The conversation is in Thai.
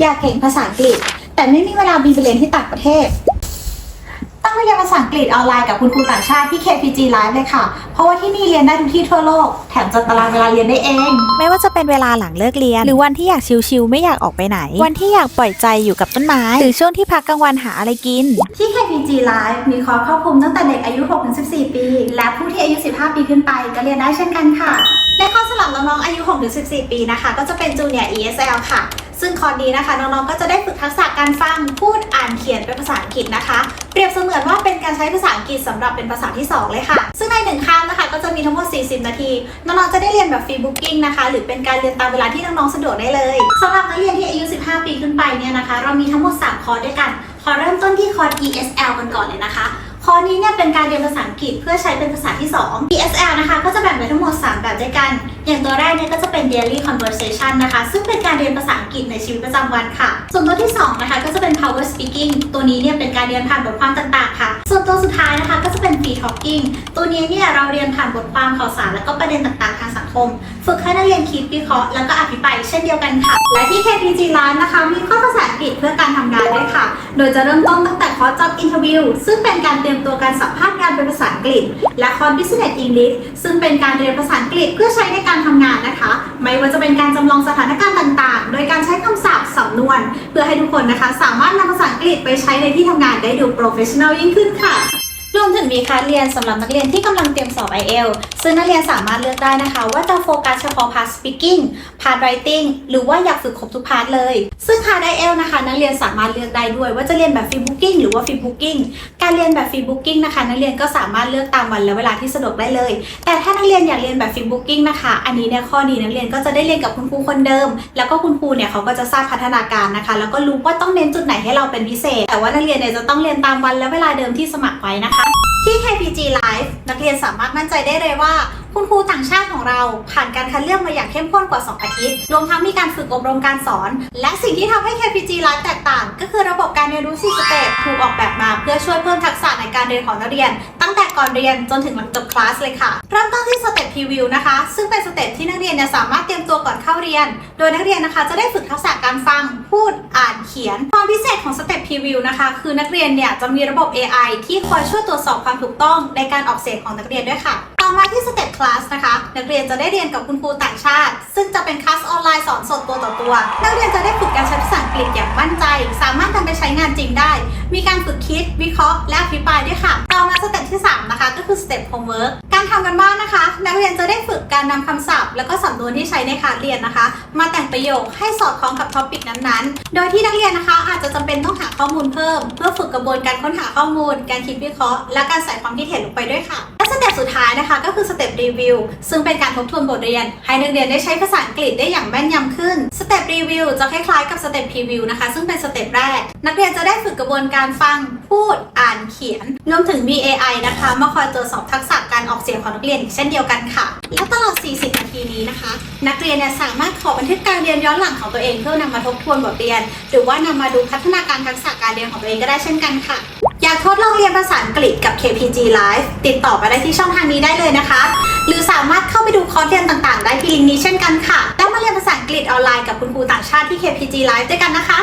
อยากเก่งภาษาอังกฤษ แต่ไม่มีเวลาบินไปเรียนที่ต่างประเทศ ต้องเรียนภาษาอังกฤษออนไลน์กับคุณครูต่างชาติที่ KPG Live เลยค่ะ เพราะว่าที่นี่เรียนได้ทุกที่ทั่วโลก แถมจัดตารางเวลาเรียนได้เอง ไม่ว่าจะเป็นเวลาหลังเลิกเรียน หรือวันที่อยากชิลๆไม่อยากออกไปไหน วันที่อยากปล่อยใจอยู่กับต้นไม้ หรือช่วงที่พักกลางวันหาอะไรกิน ที่ KPG Live มีคอร์สครอบคลุมตั้งแต่เด็กอายุ 6-14 ปี และผู้ที่อายุ 15 ปีขึ้นไป ก็เรียนได้เช่นกันค่ะ และข้อสำหรับน้องๆอายุ 6-14 ปีนะคะ ก็จะเป็น Junior ESL ค่ะซึ่งคอร์สนี้นะคะน้องๆ ก็จะได้ฝึกทักษะการฟัง พูด อ่าน เขียนเป็นภาษาอังกฤษนะคะ รียบเสมือนว่าเป็นการใช้ภาษาอังกฤษสำหรับเป็นภาษาที่ 2 เลยค่ะ ซึ่งในหนึ่งคำนะคะก็จะมีทั้งหมด 40 นาที น้องๆ จะได้เรียนแบบฟรีบุ๊กิ้งนะคะ หรือเป็นการเรียนตามเวลาที่น้องๆ สะดวกได้เลยสำหรับนักเรียนที่อายุ 15 ปีขึ้นไปเนี่ยนะคะ เรามีทั้งหมด 3 คอร์สด้วยกัน ขอเริ่มต้นที่คอร์ส ESL กันก่อนเลยนะคะ อร์สนี้เนี่ยเป็นการเรียนภาษาอังกฤษเพื่อใช้เป็นภาษาที่ 2 ESL นะคะ ก็จะแบ่งเป็นทั้งหมด 3 แบบด้วยกัน อย่างตัวแรกเนี่ยก็จะเป็น daily conversation นะคะ ซึ่งเป็นการเรียนภาษาอังกฤษในชีวิตประจำวันค่ะ ส่วนตัวที่ 2 นะคะ ก็จะเป็น power speaking ตัวนี้เนี่ยเป็นการเรียนผ่านบทความต่างๆค่ะ ส่วนตัวสุดท้ายนะคะก็จะเป็น free talking ตัวนี้เนี่ยเราเรียนผ่านบทความข่าวสาร และก็ประเด็นต่างๆทางสังคม ฝึกให้นักเรียนคิดวิเคราะห์แล้วก็อภิปรายเช่นเดียวกันค่ะ และที่ KPG Live นะคะ มีข้อภาษาอังกฤษเพื่อการทำงานด้วยค่ะ โดยจะเริ่มต้นตั้งแต่คอร์ส job interview ซึ่งเป็นการเตรียมตัวการสัมภาษณ์งานเป็นภาษาอังกฤษ และคอร์ส business English ซึ่งเป็นการเรียนภาษาอังกฤษเพื่อใช้ในการทำงานนะคะ ไม่ว่าจะเป็นการจำลองสถานการณ์ต่างๆ โดยการใช้คำศัพท์สำนวน เพื่อให้ทุกคนนะคะ สามารถนำภาษาอังกฤษไปใช้ในที่ทำงานได้ดู professional ยิ่งขึ้นค่ะร วมถึงมีคลาสเรียนสำหรับนักเรียนที่กำลังเตรียมสอบ IELTS ซึ่งนักเรียนสามารถเลือกได้นะคะ ว่าจะโฟกัสเฉพาะพาร์ท speaking พาร์ท writing หรือว่าอยากฝึกครบทุกพาร์ทเลย ซึ่งพาร์ท IELTS นะคะ นักเรียนสามารถเลือกได้ด้วย ว่าจะเรียนแบบ free booking หรือว่า free booking การเรียนแบบ free booking นะคะ นักเรียนก็สามารถเลือกตามวันและเวลาที่สะดวกได้เลย แต่ถ้านักเรียนอยากเรียนแบบ free booking นะคะ อันนี้เนี่ยข้อดีนักเรียนก็จะได้เรียนกับคุณครูคนเดิม แล้วก็คุณครูเนี่ยเขาก็จะทราบพัฒนาการนะคะ แล้วก็รู้ว่าต้องเน้นจุดไหนให้เราเป็นพิเศษ แต่ว่านักเรียนเนี่ยจะต้องเรียนตามวันและเวลาเดิมที่สมัครไว้นะคะ ที่ KPG Live นักเรียนสามารถมั่นใจได้เลยว่า คุณครูต่างชาติของเราผ่านการคัดเลือกมาอย่างเข้มข้นกว่า 2 อาทิตย์ รวมทั้งมีการฝึกอบรมการสอน และสิ่งที่ทำให้ KPG Live แตกต่าง ก็คือระบบการเรียนรู้4สเต็ปถูกออกแบบมาเพื่อช่วยเพิ่มทักษะในการเรียนของนักเรียน ก่อนเรียนจนถึงหลังจบคลาสเลยค่ะ เริ่มต้นที่สเต็ปพรีวิวนะคะ ซึ่งเป็นสเต็ปที่นักเรียนเนี่ยสามารถเตรียมตัวก่อนเข้าเรียน โดยนักเรียนนะคะจะได้ฝึกทักษะการฟัง พูด อ่าน เขียน ความพิเศษของสเต็ปพรีวิวนะคะ คือนักเรียนเนี่ยจะมีระบบ AI ที่คอยช่วยตรวจสอบความถูกต้องในการออกเสียงของนักเรียนด้วยค่ะ ต่อมาที่สเต็ปคลาสนะคะ นักเรียนจะได้เรียนกับคุณครูต่างชาติ ซึ่งจะเป็นคลาส ไลน์สอนสดตัวต่อตัว นักเรียนจะได้ฝึกการใช้ภาษาอังกฤษอย่างมั่นใจ สามารถนำไปใช้งานจริงได้ มีการฝึกคิด วิเคราะห์ และอภิปรายด้วยค่ะ ต่อมาสเต็ปที่ 3 นะคะ ก็คือสเต็ปโฮมเวิร์กการทำกันบ้านนะคะ นักเรียนจะได้ฝึกการนำคำศัพท์ แล้วก็สำนวนที่ใช้ในคาสเรียนนะคะ มาแต่งประโยคให้สอดคล้องกับท็อปิกนั้นๆ โดยที่นักเรียนนะคะ อาจจะจำเป็นต้องหาข้อมูลเพิ่ม เพื่อฝึกกระบวนการค้นหาข้อมูล การคิดวิเคราะห์ และการใส่ความคิดเห็นลงไปด้วยค่ะ เต็ปสุดท้ายนะคะ ก็คือสเต็ปรีวิวซึ่งเป็นการทบทวนบทเรียน ให้นักเรียนได้ใช้ภาษาอังกฤษได้อย่างแม่นยำขึ้นสเต็ปรีวิวจะคล้ายๆกับสเต็ปพรีวิวนะคะ ซึ่งเป็นสเต็ปแรก นักเรียนจะได้ฝึกกระบวนการฟังพูดอ่านเขียนรวมถึงมี AI นะคะ มาคอยตรวจสอบทักษะการออกเสียงของนักเรียนอีกเช่นเดียวกันค่ะ และตลอด 40 นาทีนี้นะคะ นักเรียนเนี่ยสามารถขอบันทึกการเรียนย้อนหลังของตัวเองเพื่อนำมาทบทวนบทเรียน หรือว่านำมาดูพัฒนาการทักษะการเรียนของตัวเองก็ได้เช่นกันค่ะากทดลองเรียนภาษาอังกฤษกับ KPG Live ติดต่อมาได้ที่ช่องทางนี้ได้เลยนะคะ หรือสามารถเข้าไปดูคอร์สเรียนต่างๆ ได้ที่ลิงก์นี้เช่นกันค่ะ แล้วมาเรียนภาษาอังกฤษออนไลน์กับคุณครูต่างชาติที่ KPG Live ด้วยกันนะคะ